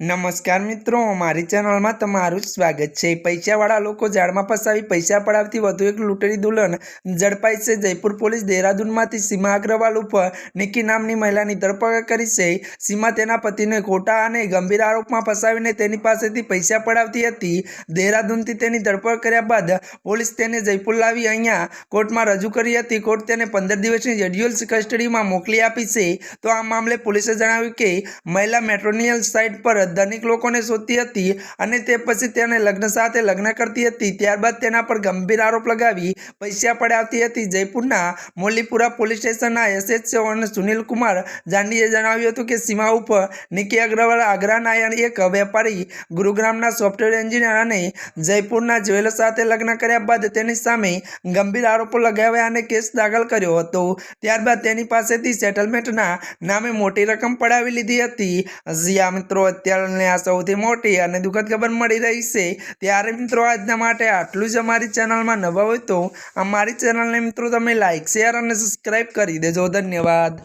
નમસ્કાર મિત્રો, મારી ચેનલમાં તમારું સ્વાગત છે. પૈસાવાળા લોકો જાળમાં ફસાવી પૈસા પડાવતી વધુ એક લૂંટરી દુલ્હન ઝડપાઈ છે. જયપુર પોલીસ દહેરાદૂનમાંથી સીમા અગ્રવાલ ઉપર નિકી નામની મહિલાની ધરપકડ કરી છે. સીમા તેના પતિને ખોટા અને ગંભીર આરોપમાં ફસાવીને તેની પાસેથી પૈસા પડાવતી હતી. દહેરાદૂનથી તેની ધરપકડ કર્યા બાદ પોલીસ તેને જયપુર લાવી અહીંયા કોર્ટમાં રજૂ કરી હતી. કોર્ટ તેને પંદર દિવસની જડ્યુઅલ કસ્ટડીમાં મોકલી આપી છે. તો આ મામલે પોલીસે જણાવ્યું કે મહિલા મેટ્રોનિયલ સાઇટ પર ધનિક લોકોને શોધતી હતી અને તે પછી તેને લગ્ન સાથે લગ્ન કરતી હતી. ત્યારબાદ તેના પર ગંભીર આરોપ લગાવી પૈસા પડાવતી હતી. જયપુરના મોલીપુરા પોલીસ સ્ટેશનના એસએચઓ અને સુનિલ કુમાર જાંડીએ જણાવ્યું હતું કે સીમા ઉપર નિકી અગ્રવાલ આગ્રાના એક વેપારી, ગુરુગ્રામના સોફ્ટવેર એન્જિનિયર અને જયપુરના જ્વેલર સાથે લગ્ન કર્યા બાદ તેની સામે ગંભીર આરોપો લગાવ્યા અને કેસ દાખલ કર્યો હતો. ત્યારબાદ તેની પાસેથી સેટલમેન્ટના નામે મોટી રકમ પડાવી લીધી હતી. જ્યાં મિત્રો અત્યારને આ સૌથી મોટી અને દુઃખદ ખબર મળી રહી છે. ત્યારે મિત્રો આજના માટે આટલું જ અમારી ચેનલમાં નવા હોય તો અમારી ચેનલને મિત્રો તમે લાઇક શેર અને સબસ્ક્રાઈબ કરી દેજો. ધન્યવાદ.